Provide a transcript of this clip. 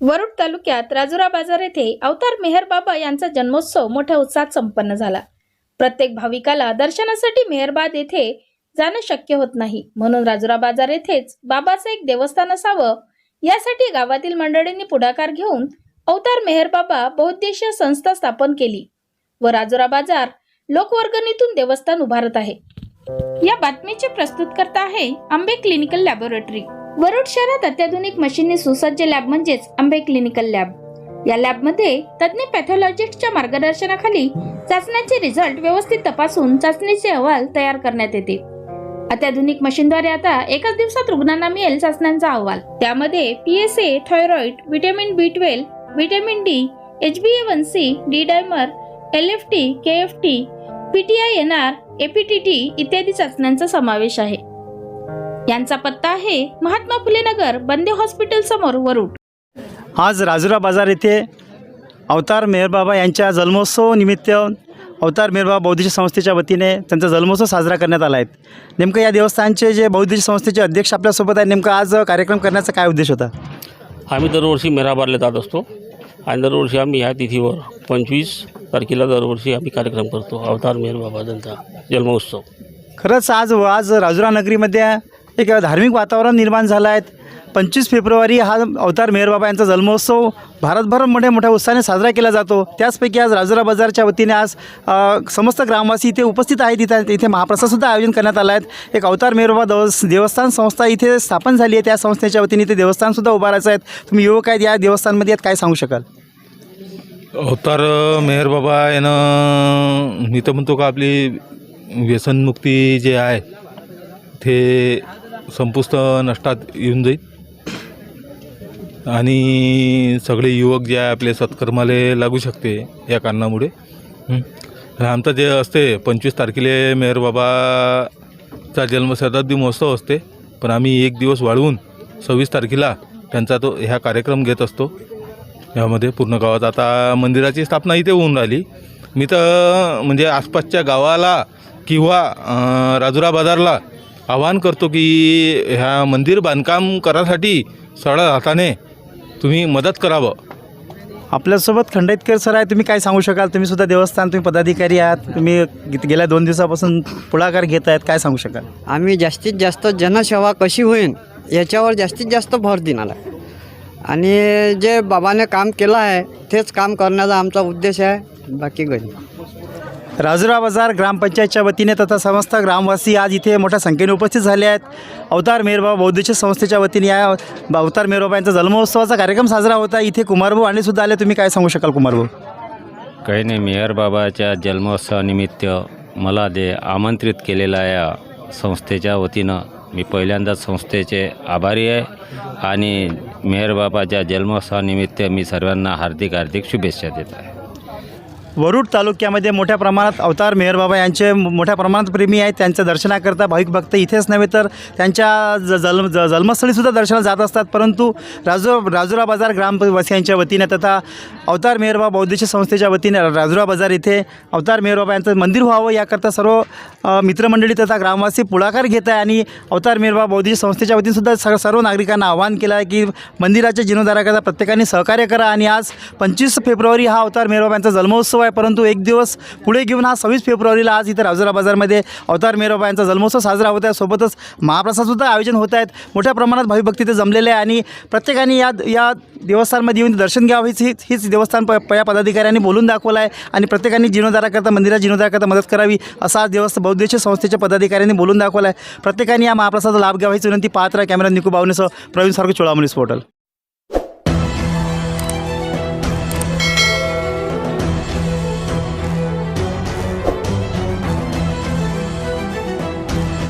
वरुड तालुक्यात राजुरा बाजार येथे अवतार मेहर बाबा यांचा जन्मोत्सव मोठ्या उत्साहात संपन्न झाला. प्रत्येक भाविकाला दर्शनासाठी मेहरबाद येथे जाणं शक्य होत नाही. म्हणून राजुरा बाजार येथेच बाबाचं एक देवस्थान असावं. यासाठी गावातील मंडळींनी पुढाकार घेऊन अवतार मेहर बाबा बहुद्देशीय संस्था स्थापन केली व राजुरा बाजार लोकवर्गणीतून देवस्थान उभारत आहे. या बातमीचे प्रस्तुत करता आहे आंबे क्लिनिकल लॅबोरेटरी. वरुड शहरात अत्याधुनिक मशीनने सुसज्ज लॅब म्हणजेच आंबे क्लिनिकल लॅब या लॅबमध्ये तज्ज्ञ पॅथॉलॉजिस्टच्या मार्गदर्शनाखाली चाचण्याचे रिझल्ट व्यवस्थित तपासून चाचणीचे अहवाल तयार करण्यात येते. अत्याधुनिक मशीनद्वारे आता एकाच दिवसात रुग्णांना मिळेल चाचण्यांचा अहवाल. त्यामध्ये P S A thyroid vitamin B twelve vitamin D H B A one C D dimer L F T K F T P T I N R A P T T इत्यादी चाचण्यांचा समावेश आहे. यांचा पत्ता आहे महात्मा फुले नगर बंदे hospital समोर वरुड. आज राजुरा बाजार येथे अवतार मेहरबाबा यांच्या जन्मोत्सव निमित्त अवतार मेहरबाबा बौद्धिक संस्थेच्या वतीने त्यांचा जन्मोत्सव साजरा करण्यात आला आहे. नेमकं या देवस्थानचे जे बौद्धिक संस्थेचे अध्यक्ष आपल्यासोबत आहे नेमकं आज कार्यक्रम करण्याचा काय उद्देश होता? आम्ही दरवर्षी मेहराबादला जात असतो आणि दरवर्षी आम्ही ह्या तिथीवर पंचवीस तारखेला दरवर्षी आम्ही कार्यक्रम करतो अवतार मेहरबाबाजांचा जन्मोत्सव. खरंच आज आज राजुरा नगरीमध्ये एक धार्मिक वातावरण निर्माण झालं आहे. पंचवीस फेब्रुवारी हा अवतार मेहरबाबा यांचा जन्मोत्सव भारतभर मोठ्या मोठ्या उत्साहाने साजरा केला जातो. त्याचपैकी आज राजुरा बाजारच्या वतीने आज समस्त ग्रामवासी इथे उपस्थित आहेत. इथं इथे महाप्रसादसुद्धा आयोजन करण्यात आला आहे. एक अवतार मेहरबाबा देवस देवस्थान संस्था इथे स्थापन झाली आहे. त्या संस्थेच्या वतीने इथे देवस्थानसुद्धा उभारायचं आहे. तुम्ही युवक आहेत या देवस्थानमध्ये यात काय सांगू शकाल? अवतार मेहरबाबा यानं मी तर म्हणतो का आपली व्यसनमुक्ती जे आहे ते संपुष्ट नष्टात येऊन जाईल. आणि सगळे युवक जे आहे आपले सत्कर्माले लागू शकते या कारणामुळे. आमचं जे असते पंचवीस तारखेला मेहर बाबाचा जन्म शताब्दी महोत्सव असते. पण आम्ही एक दिवस वाढवून सव्वीस तारखेला त्यांचा तो ह्या कार्यक्रम घेत असतो. यामध्ये पूर्ण गावात. आता मंदिराची स्थापना इथे होऊन राहिली. मी तर म्हणजे आसपासच्या गावाला किंवा राजुरा बाजारला आवाहन करतो की ह्या मंदिर बांधकाम करासाठी सडा हाताने तुम्ही मदत करावं. आपल्यासोबत खंडेतकर सर आहे तुम्ही काय सांगू शकाल? तुम्ही सुद्धा देवस्थान तुम्ही पदाधिकारी आहात तुम्ही गेल्या दोन दिवसापासून पुढाकार घेत आहेत काय सांगू शकाल? आम्ही जास्तीत जास्त जनसेवा कशी होईल याच्यावर जास्तीत जास्त भर देणार आहे. आणि जे बाबाने काम केलं आहे तेच काम करण्याचा आमचा उद्देश आहे बाकी घरी राजुरा बाजार ग्रामपंचायतच्या वतीने तथा समस्त ग्रामवासी आज इथे मोठ्या संख्येने उपस्थित झाले आहेत. अवतार मेहरबाबा बौद्धिक संस्थेच्या वतीने या अवतार मेहरबाबा यांचा जन्मोत्सवाचा कार्यक्रम साजरा होता इथे कुमारभाऊ आणि सुद्धा आले. तुम्ही काय सांगू शकाल कुमारभाऊ? काही नाही मेहर बाबाच्या जन्मोत्सवानिमित्त मला जे आमंत्रित केलेल्या या संस्थेच्या वतीनं मी पहिल्यांदाच संस्थेचे आभारी आहे आणि मेहरबाबाच्या जन्मोत्सवानिमित्त मी सर्वांना हार्दिक हार्दिक शुभेच्छा देत आहे. वरुड तालुक्यामध्ये मोठ्या प्रमाणात अवतार मेहरबाबा यांचे मोठ्या प्रमाणात प्रेमी आहेत त्यांच्या दर्शनाकरता भाविक भक्त इथेच नव्हे तर त्यांच्या ज जन्म ज जन्मस्थळीसुद्धा दर्शनाला जात असतात. परंतु राजू राजुरा बाजार ग्रामवासियांच्या वतीने तथा अवतार मेहरबाबा बौद्धिक संस्थेच्या वतीने राजुरा बाजार इथे अवतार मेहरबाबा यांचं मंदिर व्हावं याकरता सर्व मित्रमंडळी तथा ग्रामवासी पुढाकार घेत आहे आणि अवतार मेहरबाबा बौद्धिक संस्थेच्या वतीनेसुद्धा स सर्व नागरिकांना आवाहन केलं आहे की मंदिराच्या जीर्णोद्धाराकरता प्रत्येकाने सहकार्य करा. आणि आज पंचवीस फेब्रुवारी हा अवतार मेहरबाबा यांचा जन्मोत्सव आहे. परंतु एक दिवस पुढे घेऊन हा सव्वीस फेब्रुवारीला आज इथं राजुरा बाजारमध्ये अवतार मेरोबा यांचा जन्मोत्सव साजरा होत आहे. सोबतच महाप्रसादसुद्धा आयोजन होत आहेत. मोठ्या प्रमाणात भाविभक्ती तिथे जमलेले आहे आणि प्रत्येकाने या या देवस्थानमध्ये येऊन दर्शन घ्यावं हीच हीच हीच देवस्थान प या पदाधिकाऱ्यांनी बोलून दाखवलं आहे आणि प्रत्येकाने जीर्णोद्धाराकरता मंदिरात जीर्णोद्धाराकरता मदत करावी असा आज देवस्थ बौद्ध संस्थेच्या पदाधिकाऱ्यांनी बोलून दाखवला आहे. प्रत्येकाने या महाप्रसादाचा लाभ घ्यावा हीच विनंती पाहत राहा कॅमेरा निकू बावनेसह प्रवीण सारखं चोळामणी पोर्टल